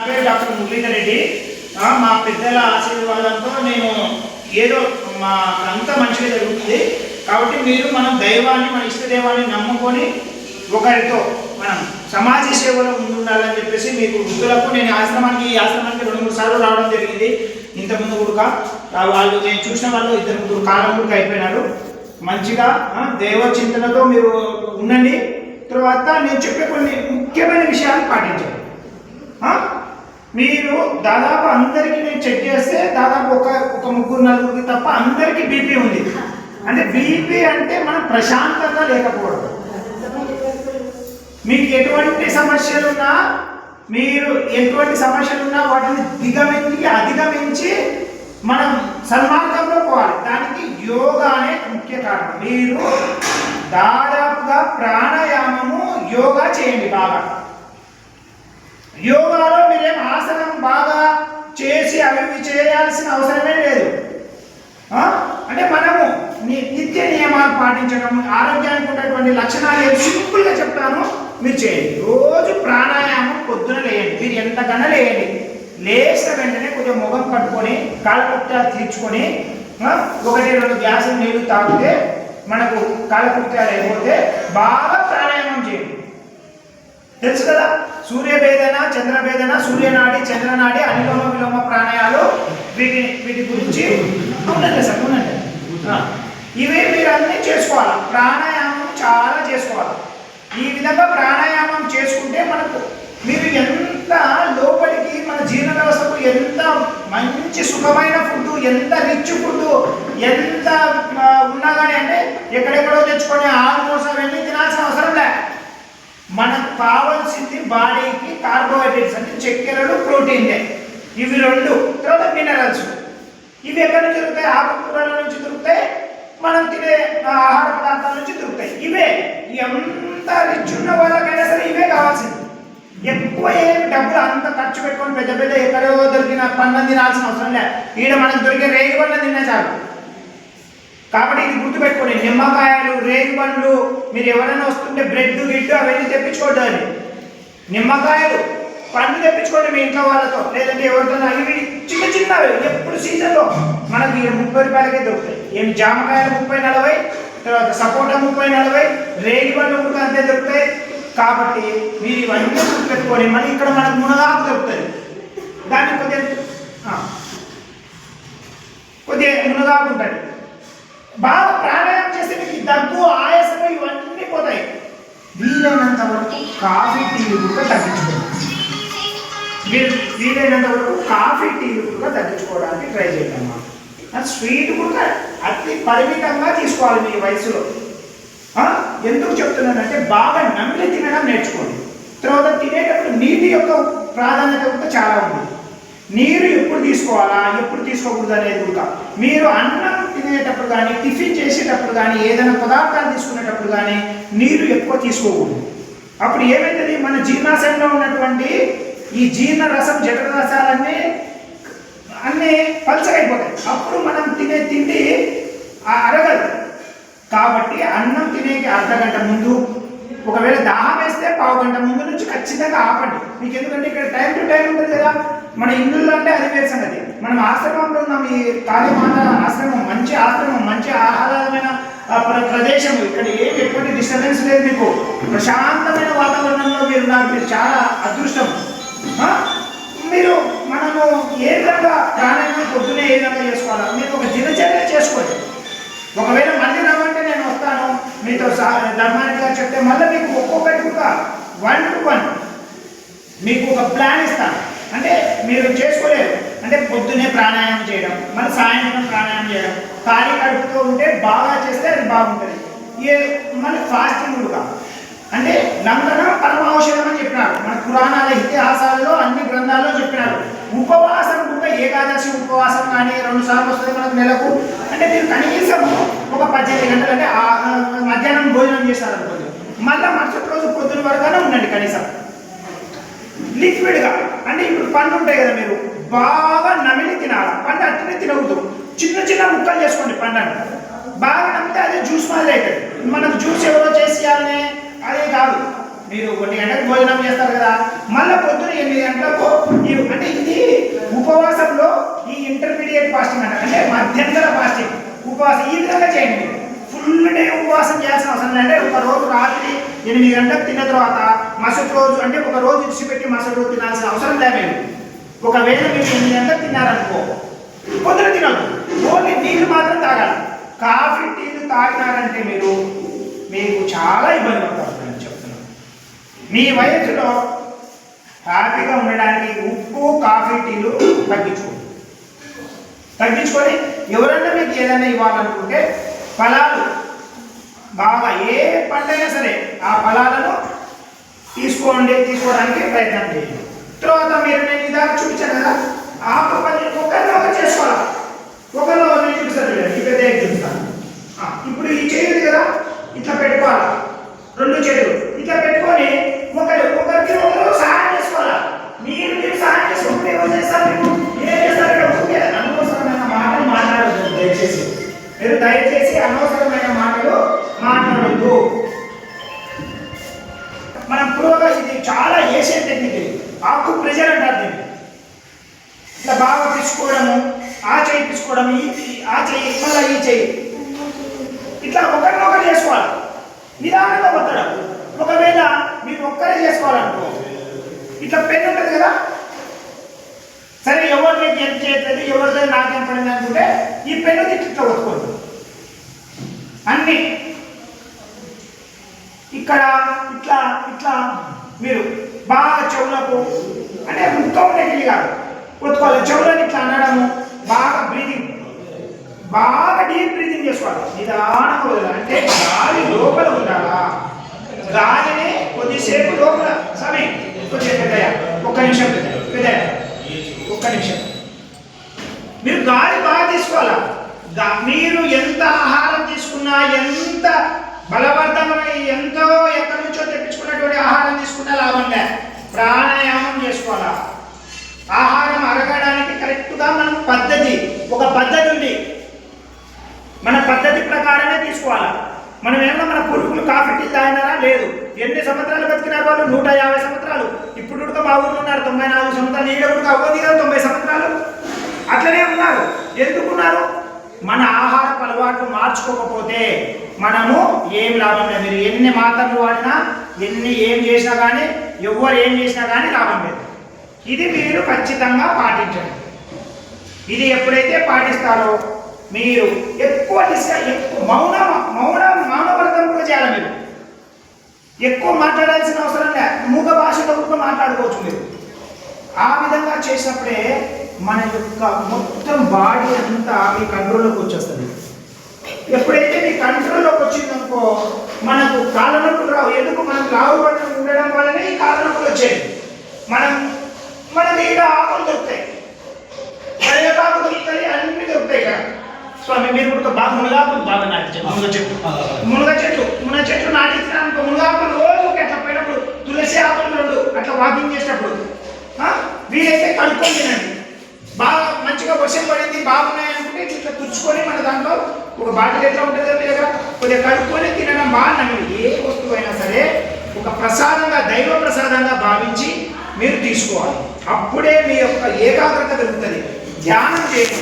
నా పేరు డాక్టర్ మురళీధర్ రెడ్డి మా పెద్దల ఆశీర్వాదంతో నేను ఏదో మా అంతా మంచిగా జరుగుతుంది. కాబట్టి మీరు మనం దైవాన్ని మన ఇష్టదేవాన్ని నమ్ముకొని ఒకరితో మనం సమాజ సేవలో ఉండాలని చెప్పేసి మీకు వృద్ధులకు నేను ఆశ్రమానికి ఈ ఆశ్రమానికి రెండు మూడు సార్లు రావడం జరిగింది. ఇంతకుముందు కూడా వాళ్ళు నేను చూసిన వాళ్ళు ఇద్దరు ముగ్గురు కాలం కూడా అయిపోయినారు. మంచిగా దైవ చింతనతో మీరు ఉండండి. తర్వాత నేను చెప్పే కొన్ని ముఖ్యమైన విషయాలు పాటించండి. మీరు దాదాపు అందరికీ నేను చెక్ చేస్తే దాదాపు ఒక ఒక ముగ్గురు నలుగురికి తప్ప అందరికీ బీపీ ఉంది. అంటే బీపీ అంటే మనం ప్రశాంతంగా లేకపోవడం. మీకు ఎటువంటి సమస్యలున్నా మీరు ఎటువంటి సమస్యలున్నా వాటిని దిగమించి అధిగమించి మనం సన్మార్గంలో పోవాలి. దానికి యోగా అనే ముఖ్య కారణం. మీరు దాదాపుగా ప్రాణాయామము యోగా చేయండి బాగా. యోగాలో మీరేం ఆసనం బాగా చేసి అవి చేయాల్సిన అవసరమే లేదు. అంటే మనము నిత్య నియమాలు పాటించడం ఆరోగ్యానికి ఉన్నటువంటి లక్షణాలు ఏమి సింపుల్గా చెప్తాను మీరు చేయండి. రోజు ప్రాణాయామం పొద్దున లేయండి. మీరు ఎంతకన్నా లేయండి. లేచిన వెంటనే కొంచెం ముఖం కట్టుకొని కాలకృత్యాలు తీర్చుకొని ఒకటి రెండు గ్యాస్ నీళ్ళు తాగితే మనకు కాలకృత్యాలు అయిపోతే బాగా ప్రాణాయామం చేయండి. తెలుసు కదా? సూర్యభేదన చంద్రభేదన సూర్యనాడి చంద్రనాడి అనులోమ విలోమ ప్రాణాయాలు వీటి వీటి గురించి ఉండండి సార్ ఉండండి ఇవి మీరు అన్నీ చేసుకోవాలి? ప్రాణాయామం చాలా చేసుకోవాలి? ఈ విధంగా ప్రాణాయామం చేసుకుంటే మనకు మీరు ఎంత లోపలికి మన జీర్ణ వ్యవస్థకు ఎంత మంచి సుఖమైన ఫుడ్ ఎంత రిచ్ ఫుడ్ ఎంత ఉన్నా కానీ అంటే ఎక్కడెక్కడో తెచ్చుకొని ఆల్మోస్ట్ అవన్నీ తినాల్సిన అవసరం లే. కావాల్సింది బాడీకి కార్బోహైడ్రేట్స్ అంటే చక్కెరలు ప్రోటీన్లే ఇవి రెండు. తర్వాత మినరల్స్ ఇవి ఎక్కడి నుంచి దొరుకుతాయి? ఆకుకూరల నుంచి దొరుకుతాయి. మనం తినే ఆహార పదార్థాల నుంచి దొరుకుతాయి. ఇవే. ఎంత రిచ్ ఉన్న వాళ్ళకైనా సరే ఇవే కావాల్సింది. ఎక్కువ ఏం డబ్బులు అంత ఖర్చు పెట్టుకొని పెద్ద పెద్ద ఎక్కడో దొరికిన పండ్లను తినాల్సిన అవసరం లేదు ఈడ మనకు దొరికే రేగి పండ్లు తిన్నా చాలు. కాబట్టి ఇది గుర్తుపెట్టుకోండి. నిమ్మకాయలు రేగి పండ్లు మీరు ఎవరైనా వస్తుంటే బ్రెడ్ గిడ్డు అవన్నీ తెప్పించుకోవద్దని నిమ్మకాయలు పండ్లు తెప్పించుకోండి మీ ఇంట్లో వాళ్ళతో. లేదంటే ఎవరితో అవి చిన్న చిన్నవి. ఎప్పుడు సీజన్లో మనకి ముప్పై రూపాయలకే దొరుకుతాయి. ఏం జామకాయలు ముప్పై నలభై తర్వాత సపోటా ముప్పై నలభై రేగి పండ్లు కూడా అంతే దొరుకుతాయి. కాబట్టి మీరు ఇవన్నీ గుర్తుపెట్టుకోండి. మళ్ళీ ఇక్కడ మనకు మునగాకు దొరుకుతుంది దాన్ని కొద్దిగా ఆ, కొద్దిగా మునగాకు ఉంటుంది బాగా ప్రాణాయామం చేస్తే మీకు ఈ దగ్గు ఆయాసము ఇవన్నీ పోతాయి వీలైనంత వరకు కాఫీ టీలు కూడా తగ్గించుకోవాలి మీరు వీలైనంత వరకు కాఫీ టీలు కూడా తగ్గించుకోవడానికి ట్రై చేయండి స్వీట్ కూడా అతి పరిమితంగా తీసుకోవాలి మీ వయసులో. ఎందుకు చెప్తున్నానంటే బాగా నమిలి తినడం నేర్చుకోండి. తర్వాత తినేటప్పుడు నీటి యొక్క ప్రాధాన్యత కూడా చాలా ఉంది. నీరు ఎప్పుడు తీసుకోవాలా ఎప్పుడు తీసుకోకూడదు అనేది కూడా. మీరు అన్నం తినేటప్పుడు కానీ టిఫిన్ చేసేటప్పుడు కానీ ఏదైనా పదార్థాలు తీసుకునేటప్పుడు కానీ నీరు ఎక్కువ తీసుకోకూడదు. అప్పుడు ఏమైతుంది? మన జీర్ణాశయంలో ఉన్నటువంటి ఈ జీర్ణ రసం జఠరరసాలన్నీ అన్నీ పలచగైపోతాయి. అప్పుడు మనం తినే తిండి ఆ అరగదు. కాబట్టి అన్నం తినేకి అర్ధ గంట ముందు ఒకవేళ దాహం వేస్తే పావు గంట ముందు నుంచి ఖచ్చితంగా ఆపండి. మీకు ఎందుకంటే ఇక్కడ టైం టు టైం ఉంటుంది కదా. మన ఇల్లు అంటే అది వేరు మనం ఆశ్రమంలో ఉన్నాం ఈ కాళీమాత ఆశ్రమం మంచి ఆశ్రమం మంచి ప్రదేశం ఇక్కడ ఏం ఎటువంటి డిస్టర్బెన్స్ లేదు మీకు. ప్రశాంతమైన వాతావరణంలో మీరు ఉన్నారు. మీరు చాలా అదృష్టం. మీరు మనము ఏ విధంగా ప్రాణాయామం పొద్దునే ఏ విధంగా చేసుకోవాలా? మీరు ఒక దినచర్య చేసుకోండి. ఒకవేళ మళ్ళీ రమ్మంటే నేను వస్తాను. మీతో సా- ధర్మానికి గారు చెప్తే మళ్ళీ మీకు ఒక్కొక్కటి ఒక వన్ టు వన్ మీకు ఒక ప్లాన్ ఇస్తాను. అంటే మీరు చేసుకోలేరు. అంటే పొద్దునే ప్రాణాయామం చేయడం మన సాయంత్రం ప్రాణాయామం చేయడం. ఖాళీ కడుపుతో ఉంటే బాగా చేస్తే అది బాగుంటుంది. ఏ మన ఫాస్టింగ్ కూడా అంటే లంఘనం పరమౌషధం అని చెప్పినారు. మన పురాణాల ఇతిహాసాలలో అన్ని గ్రంథాల్లో చెప్పినారు. ఉపవాసం కూడా ఏకాదశి ఉపవాసం కానీ రెండు సార్లు వస్తుంది మనకు నెలకు. అంటే మీరు కనీసం ఒక పద్దెనిమిది గంటలు అంటే మధ్యాహ్నం భోజనం చేస్తారు మళ్ళీ మరుసటి రోజు పొద్దున వరకునే ఉండండి కనీసం. లిక్విడ్గా అంటే ఇప్పుడు పండు ఉంటాయి కదా మీరు. బాగా నమిలి తినాలి. పండు అట్లనే తినవద్దు చిన్న చిన్న ముక్కలు చేసుకోండి పండుగ బాగా నమ్మితే అదే జ్యూస్ మాదిరి అవుతుంది మనకు జ్యూస్ ఎవరో చేసి అదే కాదు. మీరు కొన్ని గంటలకు భోజనం చేస్తారు కదా మళ్ళీ పొద్దున ఎనిమిది గంటలకు అంటే ఇది ఉపవాసంలో ఈ ఇంటర్మీడియట్ ఫాస్టింగ్ అంట. అంటే మధ్యంతర ఫాస్టింగ్ ఉపవాసం ఈ విధంగా చేయండి. ఫుల్ డే ఉపవాసం చేయాల్సిన అవసరం అంటే ఒక రోజు రాత్రి ఎనిమిది గంటలకు తిన్న తర్వాత మరుసటి రోజు అంటే ఒక రోజు ఇచ్చిపెట్టి మరుసటి రోజు తినాల్సిన అవసరం లేదు. ఒకవేళ మీరు ఎనిమిది గంటలకు తిన్నారనుకో పొద్దున తినద్దు ఓన్లీ నీళ్ళు మాత్రం తాగాలి. కాఫీ టీలు తాగినారంటే మీరు మీకు చాలా ఇబ్బంది పడతారు నేను చెప్తున్నాను. మీ వయసులో హ్యాపీగా ఉండడానికి ఉప్పు కాఫీ టీలు తగ్గించుకోండి. తగ్గించుకొని ఎవరన్నా మీకు ఏదైనా ఇవ్వాలనుకుంటే ఫలాలు బాగా ఏ పంటైనా సరే ఆ ఫలాలను తీసుకోండి తీసుకోవడానికి ప్రయత్నం చేయండి. తర్వాత మీరు నేను ఇదాక చూపించాను కదా ఆ పని ఒకరిని ఒకరు చేసుకోవాలి. ఒకరిని ఒకరిని చూపిస్తాను చూడండి ఈ పెద్ద చూపిస్తాను ఇప్పుడు ఈ చేయదు కదా ఇట్లా పెట్టుకోవాలి. రెండు చేతులు. ఇట్లా పెట్టుకొని ఒకరు ఒకరికి ఒకరు సహాయం చేసుకోవాలి. మీరు మీరు సహాయం చేసుకుంటే ఎవరు చేస్తారు మీరు? ఏం చేస్తారు అనవసరమైన మాటలు మాట్లాడద్దు దయచేసి. మీరు దయచేసి అనవసరమైన మాటలు మాట్లాడద్దు. మనం పురోగా ఇది చాలా ఏషియన్ టెక్నిక్ ఇది. ఆకు ప్రెజర్ అంటారు దీన్ని. ఇట్లా బాగా తీసుకోవడము ఆ చేయి తీసుకోవడం ఈ ఆ చేయి మళ్ళీ ఈ చెయ్యి. ఇట్లా ఒకరినొకరు చేసుకోవాలి. నిదానంగా ఒత్తడం. ఒకవేళ మీరు ఒక్కరే చేసుకోవాలనుకో. ఇట్లా పెన్ ఉంటుంది కదా? సరే ఎవరు నీకు ఎంత చేయట్లేదు ఎవరితో నాకేం పడింది అనుకుంటే ఈ పెన్ను ఇట్లా ఒత్తుకోండి అన్నీ. ఇక్కడ ఇట్లా ఇట్లా మీరు బాగా చెవులకు అంటే ముఖం ఉండేది కాదు. కొట్టుకోవాలి. చెవులను ఇట్లా అనడము బాగా బ్రీదింగ్ బాగా డీప్ బ్రీదింగ్ చేసుకోవాలి. నిదానంగా వదలాలి. అంటే గాలి లోపల ఉండాలా? గాలిని కొద్దిసేపు లోపల. సమయం కొద్దిసేపు పెద్దయ్య ఒక్క నిమిషం పెద్దయ్య ఒక్క నిమిషం. మీరు గాలి బాగా తీసుకోవాలా? మీరు ఎంత ఆహారం తీసుకున్నా ఎంత బలవర్ధనమై ఎంత ఎక్కడి నుంచో తెప్పించుకున్నటువంటి ఆహారం తీసుకున్నా లాభం లే ప్రాణాయామం చేసుకోవాలా ఆహారం అరగడానికి కరెక్ట్గా మనం పద్ధతి ఒక పద్ధతి ఉంది మన పద్ధతి ప్రకారమే తీసుకోవాలా మనం ఏమన్నా మన పురుగులు కాఫీ టీ తాగినారా లేదు ఎన్ని సంవత్సరాలు బతికినారు వాళ్ళు నూట యాభై సంవత్సరాలు. ఇప్పుడు ఉడక మా ఊరు ఉన్నారు తొంభై నాలుగు సంవత్సరాలు. ఈడ ఉడక అవ్వదు కదా తొంభై సంవత్సరాలు? అట్లనే ఉన్నారు. ఎందుకున్నారు? మన ఆహారపు అలవాట్లు మార్చుకోకపోతే మనము ఏం లాభం లేదు. మీరు ఎన్ని మాత్రలు వాడినా ఎన్ని ఏం చేసినా కానీ ఎవరు ఏం చేసినా కానీ లాభం లేదు. ఇది మీరు ఖచ్చితంగా పాటించండి. ఇది ఎప్పుడైతే పాటిస్తారో మీరు ఎక్కువ డిస్క ఎక్కువ మౌన మౌన మౌనవ్రతం కూడా చేయాలి మీరు. ఎక్కువ మాట్లాడాల్సిన అవసరం లే. మూగ భాషలో కూడా మాట్లాడుకోవచ్చు మీరు. ఆ విధంగా చేసినప్పుడే మన యొక్క మొత్తం బాడీ అంతా మీ కంట్రోల్లోకి వచ్చేస్తుంది. ఎప్పుడైతే మీ కంట్రోల్లోకి వచ్చిందనుకో మనకు కాలనొప్పులు రావు. ఎందుకు? మనం లావు ఉండడం వల్లనే ఈ కాలనొప్పులు వచ్చాయి. మనం మన మీద ఆకులు దొరుకుతాయి కరివేపాకు దొరుకుతాయి అన్ని దొరుకుతాయి ఇక్కడ స్వామి మీరు కూడా బాగా మునగాకులు బాగా నాటించారు మునగ చెట్టు. మునగ చెట్లు మునగ చెట్లు నాటించినాక మునగాకులు రోజు అట్లా పోయినప్పుడు తులసి ఆకులు రెండు అట్లా వాకింగ్ చేసినప్పుడు వీలైతే కడుక్కొని తినండి. బాగా మంచిగా వర్షం పడింది బాగున్నాయి అనుకుంటే ఇట్లా ఇట్లా తుడుచుకొని మన దాంట్లో ఒక బాటిల్ ఎట్లా ఉంటుందో మీ దగ్గర కొద్దిగా కడుక్కొని తినడం బాగా నమ్మి ఏ వస్తువు అయినా సరే ఒక ప్రసాదంగా దైవ ప్రసాదంగా భావించి మీరు తీసుకోవాలి. అప్పుడే మీ యొక్క ఏకాగ్రత పెరుగుతుంది. ధ్యానం చేయండి.